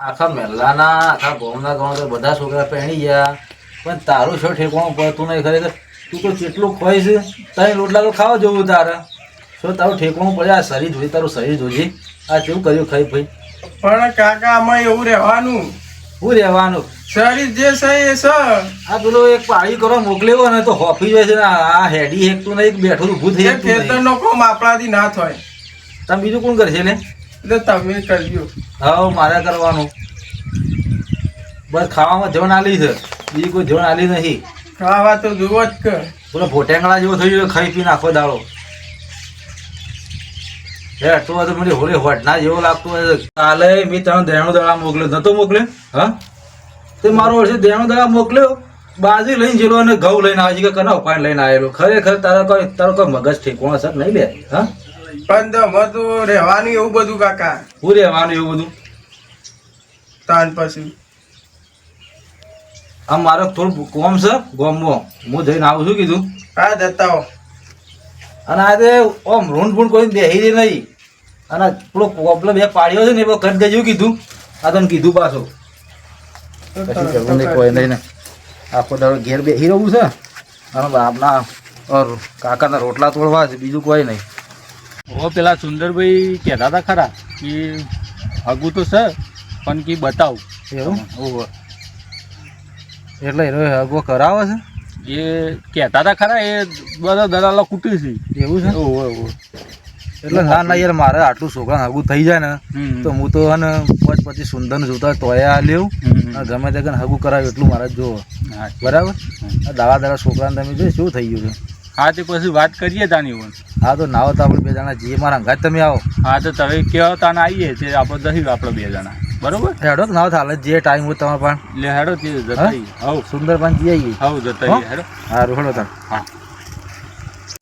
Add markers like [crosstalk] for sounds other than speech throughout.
આખા મહેલાના આખા ગામના ગામ તો બધા છોકરા પહેણી ગયા. પણ તારું શું ઠેકવાનું પડતું નહીં ખરેખર. તું તો કેટલું ખોઈશ છે તારી રોટલા તો ખાવા જવું તારે. તો તારું ઠેકવાનું પડે? આ શરીર જોઈ તારું શરીર જોજે. આ કેવું કર્યું ખાઈ ભાઈ? પણ કાકા આમાં એવું રહેવાનું. શું રહેવાનું? શરીર જે છે એ છે. આ પેલો એક પાળી કરો મોકલ્યો ને તો હોફી જાય છે આ હેડી હેકતું નહીં બેઠું ઊભું થઈ જાય. ખેતરનો કોમ આપણાથી ના થાય. તમે બીજું કોણ કરશે ને? એટલે તમે કરજો. હા મારે કરવાનું. બસ ખાવામાં જવન આલી છે. બીજી કોઈ જવન આલી નહીં. ખાવા તો જુઓ જ કે બોલો ભોટેંગળા જેવો થઈ ગયો ખાઈ પી નાખો દાળો હે તો તો મને હોળી હોટના જેવો લાગતો હોય કાલે મેં તને દેણો દડા મોકલ્યો. નતો મોકલ્યો? હા? તે મારો વર્ષે દેણો દડા મોકલ્યો. બાજરી લઈને જેલો અને ઘઉં લઈને આવી કે કના ઉપાય લઈને આવેલો. ખરેખર તારો કોઈ તારો કોઈ મગજ ઠેકવાનો સર નહીં લે. હા? પણ તમે તો રહેવાનું એવું બધું કાકા. હું રહેવાનું એવું બધું? તાન પછી. આ મારો થોડું કોમ છે ગોમમાં હું જઈને આવું છું કીધું. હા જતા હો અને આ તે ઓમ રૂંઢ ભૂંઢ કોઈ બેહી રહી નહીં. અને પેલો પ્રોબ્લેમ એ પાડ્યો છે ને એ કટ ગયું કીધું. આ તને કીધું પાછો. કશું જવું નહીં કોઈ નહીં ને. આખો દાડો ઘેર બેસી રહું છે. અને બાપના ઓર કાકાના રોટલા તોડવા છે બીજું કોઈ નહીં. ઓ પેલા સુંદરભાઈ કહેતા હતા ખરા કે હગું તો છે પણ કે બતાવ. એવું? ઓહો. એટલે એનો હગો કરાવે એ કહેતા હતા ખરા એ બધા દલાલો કૂટી છે. છે એવું છે? ઓહો ઓહો. એટલે ના ના યાર મારે આટલું છોકરા હગું થઈ જાય ને તો હું તો હે ને પાંચ પછી સુંદર જોતા તોય આ લેવું. ગમે તે હગું કરાવ્યું એટલું મારે જોવો. બરાબર? દાવા દાડા દાડા છોકરાને તમે જોઈ શું થઈ ગયું છે? હા તે પછી વાત કરીએ તાની પણ હા તો નાવો તો આપણે બે જણા જઈએ. મારા અંગાત તમે આવો. હા તો તમે કહેવા તાને આવીએ. તે આપણે દહી આપણે બે જણા. બરોબર? હેડો નાવ થાલે જે ટાઈમ હોય તમારે પણ. લે હેડો તે જતા હવ સુંદર પણ જઈ આવીએ. હવ જતા હેડો. હા રોડો તાર હા.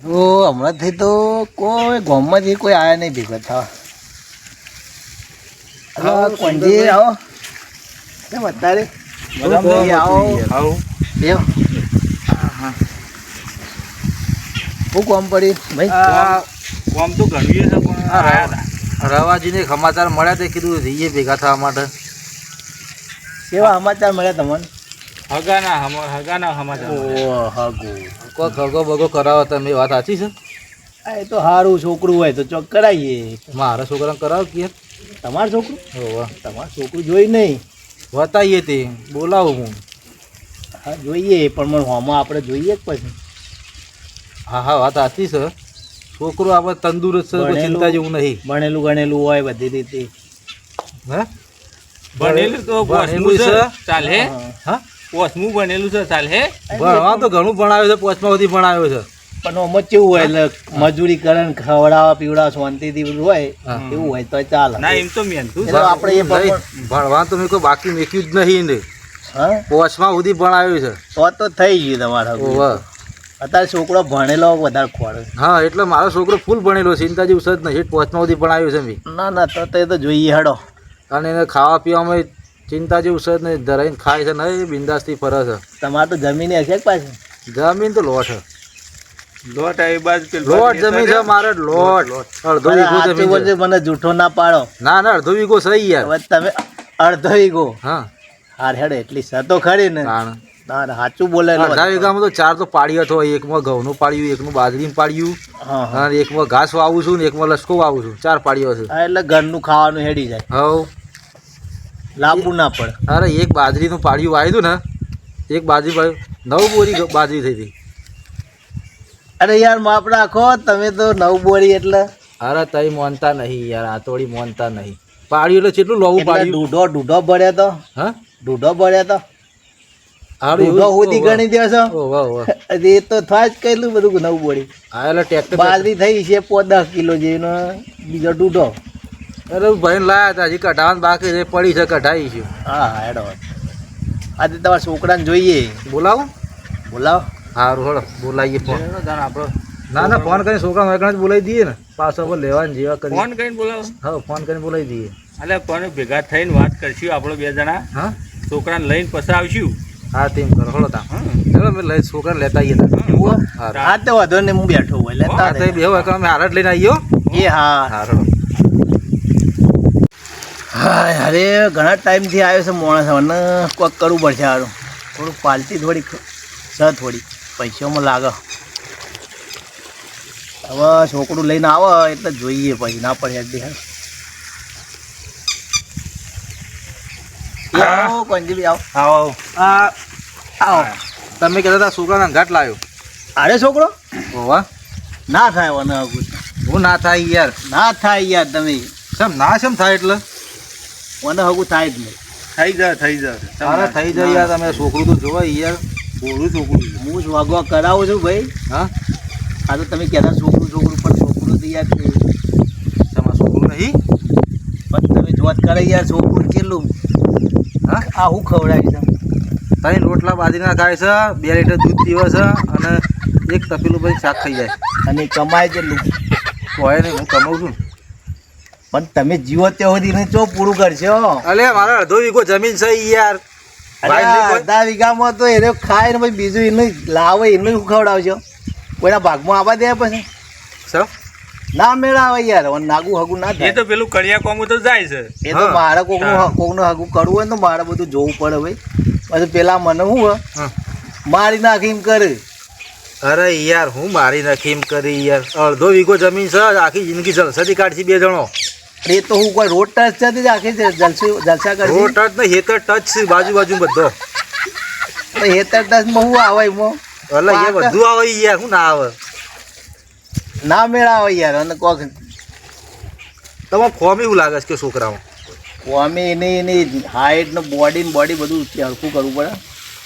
તો હમણાંથી તો કોઈ ગામમાંથી કોઈ આયા નહીં ભેગા થવા. હલો કોંજી આવો. કેમ અત્યારે? બરાબર. આવો હવ બેહો. શું કોમ પડી? ભાઈ? કોમ તો ઘણું છે પણ રવાજીને સમાચાર મળ્યા તે કીધું જઈએ ભેગા થવા માટે. કેવા સમાચાર મળ્યા તમને? હગાના હમ- હગાના સમાચાર ઓ હગો. કોઈ ખગો બગો કરાવો તમે વાત સાચી છે? એ તો સારું છોકરું હોય તો ચોક કરાવીએ મારા છોકરાને કરાવો કે? તમારું છોકરું? હોવે. તમારું છોકરું જોઈ નહીં. બતાવીએ તે બોલાવું હું. હા જોઈએ પણ મને હોમાં આપણે જોઈએ જ પછી. હા હા વાત સાચી છે. છોકરો આપણે તંદુરસ્ત છે કોઈ ભણેલું. ચિંતા જેવું નહીં. ભણેલું ગણેલું હોય બધી રીતે. હે? ભણેલું તો ભણેલું છે. છે. ચાલે હા. પોસમું ભણેલું છે ચાલે ભણવા તો ઘણું ભણાવ્યું છે પોચમાં સુધી ભણાવ્યો છે. પણ ઓમાં કેવું હોય એટલે મજૂરી કરે ને ખવડાવવા પીવડાવવા શાંતિથી બધું હોય એવું હોય તો ચાલે. ના એમ તો મહેનતું એટલે આપણે એ ભણવા તો મેં કોઈ બાકી મેક્યું જ નહીં ને. હા? પોચમાં સુધી ભણાવ્યું છે. તો તો થઈ ગયું તમારા. અત્યારે છોકરો ભણેલો વધારે ખોળ. હા એટલે મારો છોકરો ફૂલ ભણેલો ચિંતા જેવું સજ નહીં. પોચમાં સુધી આવ્યું છે મેં. ના ના તો તે તો જોઈએ હડો. અને એને ખાવા પીવામાં ચિંતા જેવું સજ જ નહીં. ધરાઈને ખાય છે નહીં બિંદાસથી ફરે છે. તમારે તો જમીન હશે કે પાછી? જમીન તો લોટ છે. લોટ આવી બાજુ લોટ જમીન છે મારે લોટ. અડધો વીઘો જમીન મને જૂઠો ના પાડો. ના ના અડધો વીઘો સહી યાર. તમે અડધો વીઘો. હા. હાર હેડો એટલી સતો ખરી ને. ના ના, સાચું બોલે વીઘામાં તો ચાર તો પાડ્યો હતો. એકમાં ઘઉંનું પાડ્યું એકનું બાજરીનું પાડ્યું અને એકમાં ઘાસ વાવું છું ને એકમાં લસકો વાવું છું. ચાર પાડ્યો છે. એટલે ઘરનું ખાવાનું હેડી જાય. હવ. લાંબુ ના પડે. અરે એક બાજરીનું પાડ્યું વાવ્યું ને એક બાજરી પાડ્યું. નવ બોરી બાજરી થઈ હતી. અરે યાર માપ રાખો તમે તો નવ બોરી એટલે. અરે તઈ મોનતા નહીં યાર આતોડી મોનતા નહીં. પાડ્યું એટલે કેટલું લોવું પાડ્યું? દૂધો દૂધો ભર્યા તો. હા? દૂધો ભર્યા તો. દૂધો ગણી દેશો. એ તો થાય જ કેટલું બધું નવું બોડી હા એટલે ટ્રેક્ટર બાજરી થઈ છે પોત દસ કિલો જેનો બીજો દૂધો અરે ભાઈ લાયા હતા હજી કઢાવાનું બાકી છે પડી છે કઢાઈ છે. હા હા હેડો. આજે તમારા છોકરાને જોઈએ. બોલાવો? બોલાવો. સારું હળો બોલાવીએ ફોન આપણો ના ના ફોન કરીને છોકરા વેકણ જ બોલાવી દઈએ ને. પાછો પર લેવાની જેવા કરી ફોન કરીને બોલાવો. હા ફોન કરીને બોલાવી દઈએ. એટલે ફોન ભેગા થઈને વાત કરશું આપણે બે જણા. હા? છોકરાને લઈને પછી આવશું. હા તેમ કરો. હળો તા ચલો મેં લઈ છોકરાને લેતા આવીએ તા હા. હા તો વાંધો ને હું બેઠો હોય. લેતા હા તો બે હોય અમે હાલ લઈને આવ્યો એ હા. હા હાય અરે ઘણા ટાઈમથી આવ્યો છે મોણસ અને કોક કરવું પડશે હારું. થોડું પાલતી થોડી સ થોડી પૈસામાં લાગે. હવે છોકરું લઈને આવે એટલે જોઈએ પછી. ના પડે અડધી હા આવો કોંજીબી આવો. આવો. આ આવો. તમે કહેતા હતા છોકરાને ઘાટ લાવ્યો. અરે છોકરો? હોવા. ના થાય વને હગું હું ના થાય યાર. ના થાય યાર તમે. સમ ના સમ થાય એટલે? વને હગું થાય જ નહીં. થઈ જાય થઈ જાય. અરે થઈ જાય યાર તમે છોકરું તો જોવા યાર. બોલું છોકરું હું જ વાગવા કરાવું છું ભાઈ. હા? આ તો તમે કહેતા છોકરું છોકરું પણ છોકરું તો યાર. તમારું છોકરું નહીં? પણ તમે જોત કરે યાર છોકરું કેટલું આ હું ખવડાવી છે ત્રણ રોટલા બાજરીના ખાય છે બે લીટર દૂધ પીવે છે અને એક તપેલું પછી શાક ખાઈ જાય. અને કમાય છે કોઈ નહીં હું કમાઉં છું. પણ તમે જીવો તે સુધી ને ચો પૂરું કરશો? અલે મારા અડધો વીઘો જમીન છે યાર. અડધા વીઘામાં તો એને ખાય ને પછી બીજું એને લાવે એને શું ખવડાવશો? કોઈના ભાગમાં આવવા દે પછી. સર ના મેળાવે યાર નાગું હગું ના એ તો પેલું કડિયા કોમું તો જાય છે. એ તો હા. મારે કોકનું હા. કોકનું હગું કરવું હોય ને તો મારે બધું જોવું પડે ભાઈ. પછી પેલા મને શું હોય? મારી નાખી એમ કરે. અરે યાર હું મારી નાખી એમ કરી યાર. અડધો વીઘો જમીન છે આખી જિંદગી જલસાથી કાઢશે બે જણો. એ તો હું કોઈ રોડ ટચ છે આખી જલસા કરી રોડ ટચ ને હેતર ટચ છે બાજુ બાજુ બધો. તો હેતર ટચમાં હું આવે એમાં? એટલે એ બધું આવે યાર શું ના આવે. ના મેળાવે યાર અને કોક તમે ફોર્મ એવું લાગે છે કે છોકરાઓ? અમે એની એની હાઈટ ને બોડી ને બોડી બધું હરખું કરવું પડે.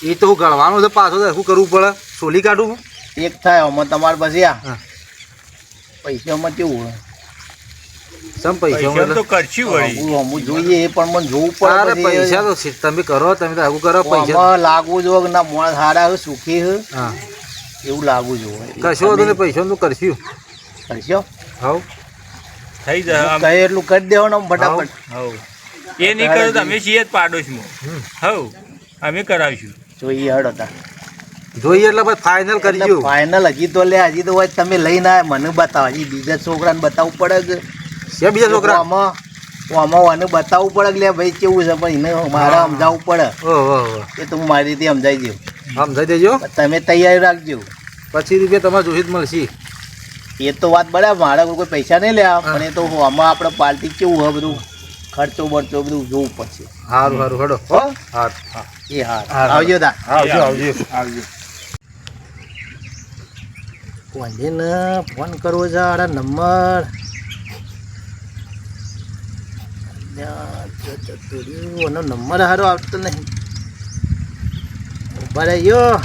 એ તો હું ગણવાનું છે પાછો તો કરવું પડે. સોલી કાઢું એક થાય આમાં તમારે પછી આ. પૈસામાં કેવું હોય? સમ પૈસા તો કરશું વળી હું જોઈએ એ પણ મને જોવું પડે. પૈસા તો તમે કરો તમે તો આગું કરો પૈસા લાગવું જો ના મોણ સારા સુખી છે હા. એવું લાગવું જોઈએ. કશો વાંધો નહીં પૈસા તો કરશું. કરશો. હવ થઈ જાય. કહે એટલું કરી દેવાનું આમ ફટાફટ. હવ એ નહીં કરો તો અમે છીએ જ પાડોશમાં. હવ અમે કરાવીશું. જોઈએ હડો તા. જોઈએ એટલે પછી ફાઇનલ કરજો ફાઇનલ હજી તો લે હજી તો હોય તમે લઈને આવે મને બતાવો. હજી બીજા છોકરાને બતાવવું પડે કે? છે બીજા છોકરા? આમાં આમાં આને બતાવવું પડે કે લે ભાઈ કેવું છે? પણ એને મારે સમજાવવું પડે. ઓહો ઓહો એ તો હું મારી રીતે સમજાઈ દઉં. સમજાઈ દેજો તમે તૈયારી રાખજો પચીસ રૂપિયા તમારે જોઈ જ મળશે એ તો વાત બરાબર મારા કોઈ પૈસા નહીં લેવા પણ એ તો આમાં આપણે પાર્ટી કેવું હોય બધું ખર્ચો બરચો બધું જોવું પડશે સારું સારું હડો હો હા એ હા હા. આવજો દા આવજો આવજો આવજો કોઈને ફોન કરવો છે આડા નંબર એનો નંબર સારો આવતો નહીં ઊભા રહ્યો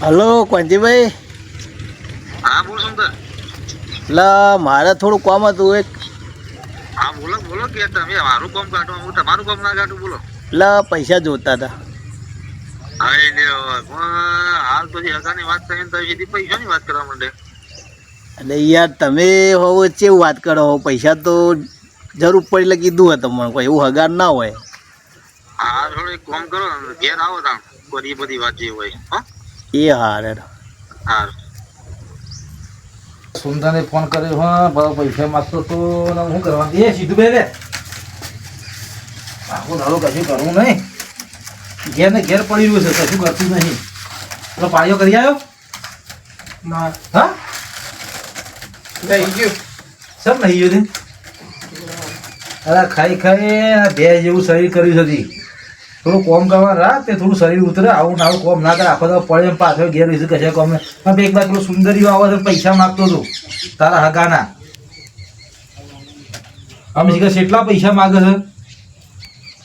હલો કોંજીભાઈ એટલે મારે થોડું કામ હતું એક. હા બોલો બોલો કે તમે મારું કામ કાઢો હું તમારું કામ ના કાઢું બોલો. એટલે પૈસા જોતા હતા. હાલ તો હગાની વાત કરીને તો પૈસાની વાત કરવા માંડે. એટલે યાર તમે હોવ કેવું વાત કરો હો પૈસા તો જરૂર પડી એટલે કીધું હોય તમને કોઈ એવું હગાર ના હોય. હા થોડું એક કામ કરો ઘેર આવો તા બધી બધી વાત જે હોય હા. એ હારે હા સુંદરને ફોન કર્યો હા બરાબર પૈસા માગતો તો હું કરવાનું? એ સીધું બે રે આખું ધારો કશું કરવું નહીં. ઘેર ને ઘેર પડી રહ્યું છે કશું કરતું નહીં. એટલે પાયો કરી આવ્યો? ના. હા? થઈ ગયું. સમ નહીં ગયો અરે ખાઈ ખાઈ આ બે જેવું શરીર કર્યું છે તી. થોડું કોમ કરવા રાખ તે થોડું શરીર ઉતરે આવું ને આવું કોમ ના કરે. આખો તો પડે એમ પાછળ ઘેર રહીશું કશે કોમ. ને પણ એક બાર પેલો સુંદરીઓ આવે છે પૈસા માગતો હતો તારા હગાના. અમે શીખે કેટલા પૈસા માગે છે?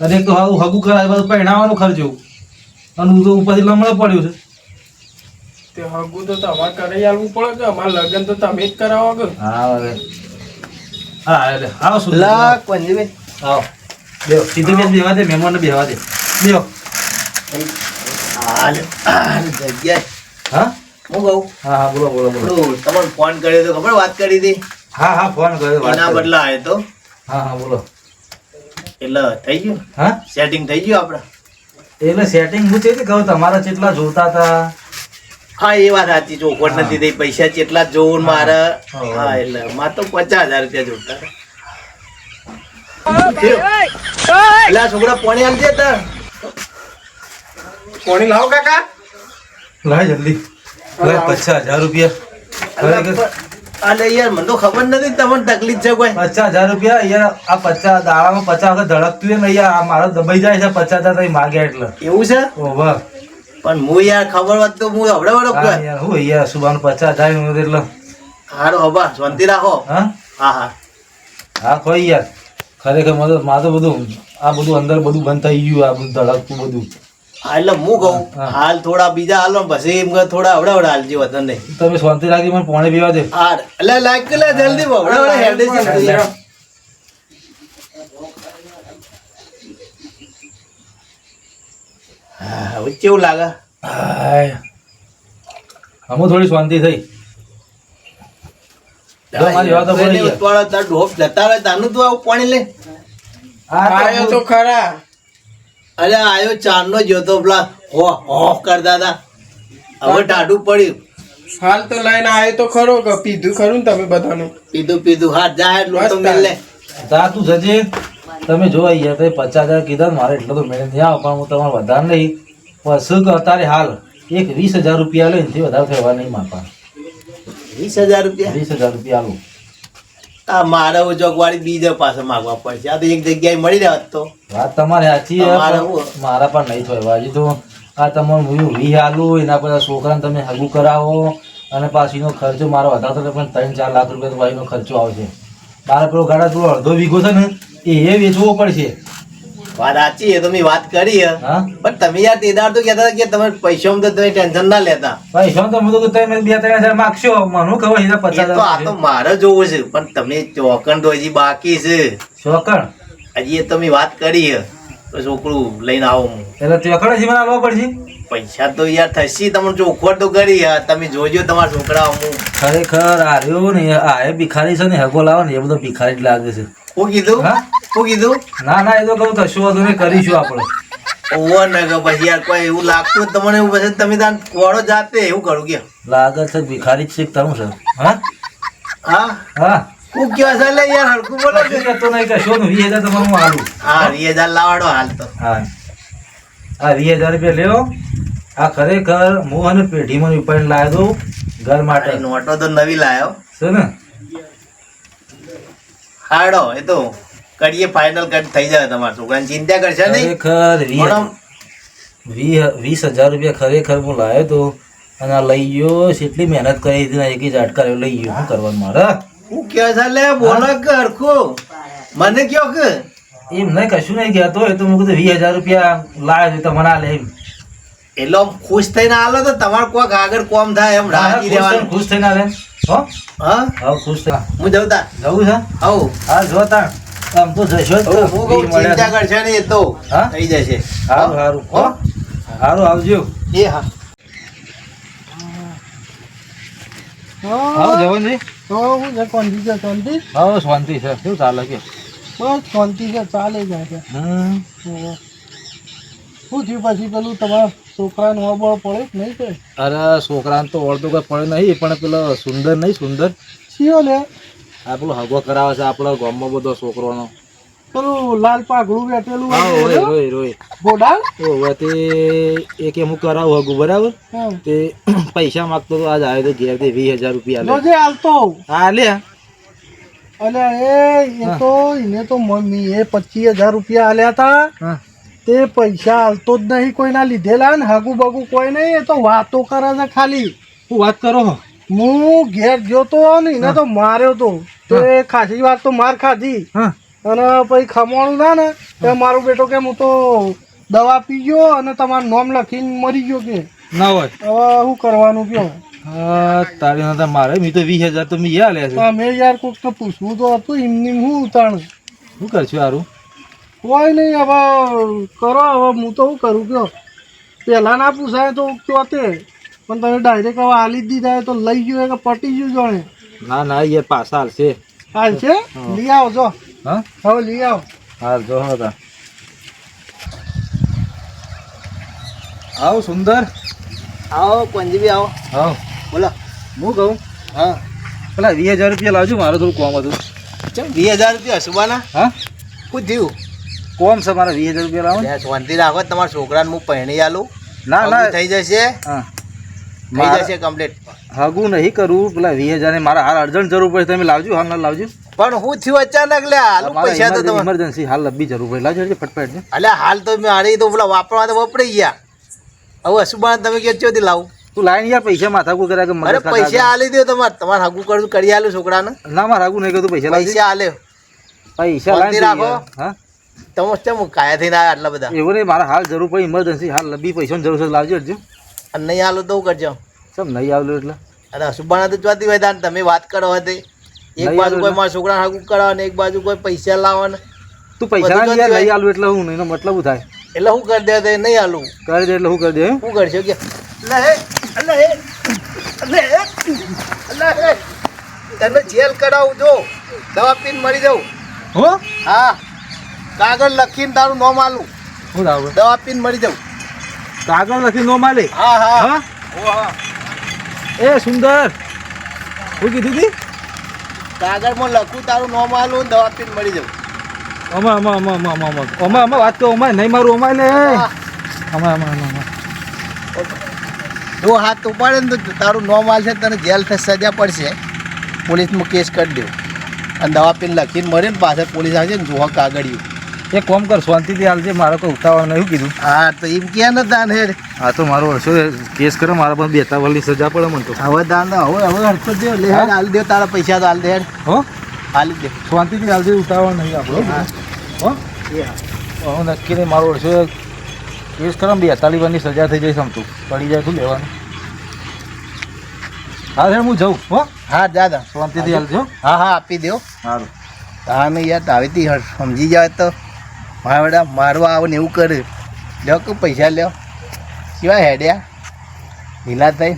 અને એક તો હારું હગું કરાય બધું પહેણાવાનો ખર્ચો. અને હું તો ઉપરથી લમણો પડ્યો છે. તે હગું તો તમારે કરી આલવું પડે કે અમારા લગ્ન તો તમે જ કરાવો કે હા હવે. હા એટલે. આવો સુંદર લા કોંજીભાઈ આવો બેહો સીધું બેસ દે મહેમાનને બેહવા દે. બેહો હાલે હાલે જગ્યાએ. હા? હું કહું? હા હા બોલો બોલો બોલો. તમને ફોન કર્યો તો ખબર વાત કરી હતી? હા હા ફોન કર્યો એના બદલા આવ્યો તો. હા હા બોલો. એટલે થઈ ગયું? હા? સેટિંગ થઈ ગયું આપણે એટલે સેટિંગ હું છે કહું તમારા કેટલા જોતા હતા. હા એ વાત સાચી ચોખવટ નથી થઈ. પૈસા જેટલા જોવું મારે. હા. એટલે મારે તો પચાસ હજાર રૂપિયા જોતા? એટલે છોકરા પોણી આલજે તાર કોણી લાવો કાકા. લાય જલ્દી. લાય પચાસ હજાર રૂપિયા. અરે યાર મને તો ખબર નથી તમને તકલીફ છે કોઈ. પચાસ હજાર રૂપિયા યાર આ પચાસ દાડામાં પચાસ વખત ધડકતું ને યાર આ મારો દબાઈ જાય છે પચાસ હજાર તમે માગ્યા એટલે. એવું છે? ઓ પણ હું યાર ખબર હોત તો હું હવડે વડો યાર હું યાર સુબાનું પચાસ થાય હું એટલે. હારો હબા શાંતિ રાખો. હા? હા હા. હા કોઈ યાર. ખરેખર મદદમાં તો બધું આ બધું અંદર બધું બંધ થઈ ગયું આ બધું ધડકતું બધું. એટલે હું કહું હાલ થોડા બીજા હાલો પછી એમ કે થોડા હવડા હવડા હાલજી વતન નહીં. તમે શાંતિ રાખી મને પોણે પીવા દે. હા એટલે લાઈક કે લે જલ્દી હવડા હવડા હેડે છે હવે કેવું લાગે? હાય. આમાં થોડી શાંતિ થઈ. તારું તો આવું પાણી લે આવ્યો તો ખરા. અરે આયો ચાંદનો જોતો પેલા હો હો કરતા હતા હવે ટાઢું પડ્યું. હાલ તો લઈને આવ્યો તો ખરો કે પીધું ખરું ને તમે બધાને? પીધું પીધું. હા જા એટલું તો મેલે જા તું જજે. તમે જો અહીંયા તો પચાસ હજાર કીધા મારે એટલો તો મેળે નહીં આવે પણ હું તમારે વધારે નહીં. પણ શું કે અત્યારે હાલ એક વીસ હજાર રૂપિયા લઈને એનાથી વધારે થવા નહીં માપા વીસ હજાર રૂપિયા? વીસ હજાર રૂપિયા આલું. આ મારે જોગવાડી બીજા પાસે માગવા પડશે. આ તો એક જગ્યાએ મળી રહ્યા તો. વાત તમારે સાચી હું? મારા પણ નહીં થયો. હજી તો આ તમારું હું વી આલું એના પર છોકરાને તમે હગું કરાવો અને પાછીનો ખર્ચો મારો વધારે પણ ત્રણ ચાર લાખ રૂપિયા તો ભાઈનો ખર્ચો આવશે. મારા પેલો ગાડા થોડો અડધો વીઘો છે ને એ એ વેચવો પડશે. વાત સાચી એ તો મેં વાત કરી પણ તમે યાર તે દાડ તો કહેતા કે તમે પૈસામાં તો તમે ટેન્શન ના લેતા. પૈસા તો હું તો તમે બે ત્રણ હજાર માગશો મને ખબર છે પચાસ તો આ તો મારે જોવું છે પણ તમે ચોકણ તો હજી બાકી છે. ચોકણ? હજી એ તમે વાત કરી હે. તો છોકરું લઈને આવો હું. એટલે ચોકણ હજી મને આવવા પડશે? પૈસા તો યાર થશે તમને ચોખવટ તો કરી યાર તમે જોજો તમારા છોકરા હું. ખરેખર આવ્યો ને આ ભિખારી છે ને હગો લાવો ને એ બધો ભિખારી જ લાગે છે. શું કીધું? હા? શું કીધું? ના ના એ તો કહું થશું વાંધો ને કરીશું આપણે. ઓવર ને કે પછી યાર કોઈ એવું લાગતું જ તમને એવું પછી તમે તાન કોડો જાતે એવું કરું કે લાગે છે ભિખારી જ તારું છે. હા? હા? હા. હું કયો છે? લે યાર હરખું બોલો નહીં કશો ને વીસ હજાર તમારું હું હા વીસ હજાર લાવાડો હાલ તો. હા. આ વીસ હજાર રૂપિયા લેવો આ ખરેખર હું અને પેઢીમાં ઉપાડીને લાવ્યો તો ઘર માટે. નોટો તો નવી લાયો. છે ને? હાડો એ તો. કરીએ ફાઇનલ કટ થઈ જાય તમારા છોકરાની. ચિંતા કરશે નહીં. ખરેખર વીસ હજાર રૂપિયા ખરેખર હું લાવ્યો તો અને આ લઈ ગયો એટલી મહેનત કરી હતી એક જ લેવો લઈ ગયો. શું કરવાનું મારે? હું? કે છે લે બોલો કે હરખું. મને કયો કે. એમ નહીં કશું નહીં કહેતો એ તો મેં કીધું વીસ હજાર રૂપિયા લાવ્યો છે તો મને આ લે એમ. એટલે ખુશ થઈને આલો તો તમારે કોક આગળ કોમ થાય એમ હા, રાજી ખુશ થઈને- રહેવાનું ખુશ થઈને આ લે હો? હા? હા ખુશ થઈ હું જવતા જવું છે. હા હા જો તાણ. આમ તો જશો જ તો. હું કહું ઈ મળ્યા ચિંતા કરશે નહીં એ તો થઈ જશે. હારું હારું. હો? હારું આવજો. એ હા. આવો જવનજી. તો હું છે શાંતિ છે શાંતિ? આવો શાંતિ છે. શું ચાલે કે બસ શાંતિ છે ચાલે જાય છે હમ. શું થયું પછી પેલું તમારા છોકરાનું અબળ પડે કે નહીં કે? અરે છોકરાને તો ઓળતો કઈ પડે નહીં પણ પેલો સુંદર નહીં સુંદર? શિયો લે આ પેલો હગો કરાવે છે આપણો ગામમાં બધો છોકરોનો. પેલું લાલ પાઘડું બેઠેલું રોય રોય રોય. ગોડાલ તો એક એમ કરાવું હગું બરાબર? તે [clears throat] પૈસા માગતો તો આજ આવ્યો તો ઘેર તે વીસ હજાર રૂપિયા લે. જોજે હાલતો હા લે. અલે એ એ તો એને તો મમ્મી એ પચીસ હજાર રૂપિયા આલ્યા હતા તે પૈસા હાલતો જ નહીં કોઈના લીધેલા ને હાગુ બાગુ કોઈ નહીં એ તો વાતો કરે છે ખાલી. હું વાત કરો છો? હું ઘેર ગયો તો ને એને તો માર્યો તો. તો એ ખાસી વાત તો માર ખાધી. હા. અને પછી ખમવાનું ના ને તે મારો બેટો કે હું તો દવા પી ગયો અને તમારું નામ લખીને મરી ગયો કે. ના હોય. હવે શું કરવાનું કયો? તારી ના મારે મી તો વીસ હજાર તો મી યા લે મેં યાર કોક તો પૂછવું તો હતું એમની હું ઉતાણ. શું કરશું હારું? કોઈ નહીં હવે કરો હવે હું તો શું કરું કયો? પહેલા ના પૂછાય તો ચોતે પણ તમે ડાયરેક્ટ હવે આલી જ દીધા તો લઈ ગયો કે પટી ગયું જોણે? ના ના એ પાછા હાલશે. હાલ છે લઈ આવો જો. હા? હવે લઈ આવો. હાલ જો હતા આવો સુંદર. આવો પંજબી આવો. હા બોલો. હું કહું? હા. પેલા વીસ હજાર રૂપિયા લાવજો મારે થોડું કોમ હતું. ચમ વીસ હજાર રૂપિયા સુબાના હા? શું થયું કોમ છે મારે વીસ હજાર રૂપિયા લાવો શાંતિ રાખો તમારા છોકરાને હું પહેણી આલું. ના ના. થઈ જશે. હા. થઈ જશે કમ્પ્લીટ હગું નહીં કરું. પેલા વીસ હજાર ને મારે હાલ અર્જન્ટ જરૂર પડે તમે લાવજો હાલ ના લાવજો. પણ હું થયું અચાનક લે હાલું પૈસા તો ઇમરજન્સી હાલ લબી જરૂર પડે. લાવજો ફટફટ એટલે હાલ તો મેં હારી તો પેલા વાપરવા તો વપરાઈ ગયા. હવે અશુભાન તમે કે ચોથી લાવું? તું લાઈન યાર પૈસા માથા કુ કર્યા કે મારે પૈસા આલી દો તમારે. તમારે હગું કરું કરી આલું છોકરાને. ના મારે હગું નહીં કરતું પૈસા પૈસા આલે. પૈસા લાઈન રાખો. હા? તમે ચમ કાયા થઈને આવ્યા આટલા બધા? એવું નહીં મારા હાલ જરૂર પડી ઇમરજન્સી હાલ લબી પૈસાની જરૂર છે લાવજો હજુ અને નહીં આલો તો કરજો. સમ નહીં આવલું એટલે? અરે હસુબાના તો જોતી હોય તાન તમે વાત કરો હતી એક બાજુ કોઈ મારા છોકરા હાકું કરાવો ને એક બાજુ કોઈ પૈસા લાવો ને તું પૈસા ના લઈ આલું એટલે હું એનો મતલબ શું થાય? એટલે હું કરી દે નહીં આલું. કરી દે એટલે હું કરી દે? શું કરશો કે લે લે લે લે તને જેલ કરાવું જો. દવા પીને મરી જાઉં. હો? હા. કાગળ લખીને તારું નોમ આલું. હું દવા પીને મરી જાઉં. કાગળ લખી નો માલે હા હા. હા? ઓ એ સુંદર. શું કીધું તી? કાગળમાં લખું તારું નો માલું દવા પીને મળી જાઉં. અમા અમા અમા અમા અમા અમા અમા અમા વાત તો અમા નહીં મારું અમા ને. અમા અમા અમા જો હાથ ઉપાડે ને તો તારું નો માલ છે તને જેલ થશે સજા પડશે. પોલીસમાં કેસ કરી દેવું અને દવા પીને લખીને મળે ને પાછળ પોલીસ આવશે ને જોવા કાગળિયું. એક કોમ કર શાંતિથી હાલજે મારે કોઈ ઉતાવળ નહીં કીધું. હા તો એમ ક્યાં ન દાન હેડ? આ તો મારો હશો કેસ કરો મારા પણ બેતા વાળી સજા પડે મને તો. હવે દાન હવે હવે હરખો દે લે હેડ હાલ દે તારા પૈસા તો હાલ દે હેડ. હો? હાલ દે. શાંતિથી હાલજે ઉતાવળ નહીં આપણો હો હું. નક્કી નહીં મારો હશો કેસ કરો ને બેતાલીસ વારની સજા થઈ જાય સમતું પડી જાય શું લેવાનું. હા હું જાઉં હો? હા દાદા શાંતિથી હાલજો હા. હા આપી દો સારું હા નહીં યાર તાવેથી હતી સમજી જાય તો. મારા મારવા આવે ને એવું કરે. લ્યો કે પૈસા લ્યો. કેવા હેડ્યા? ઢીલા થઈ.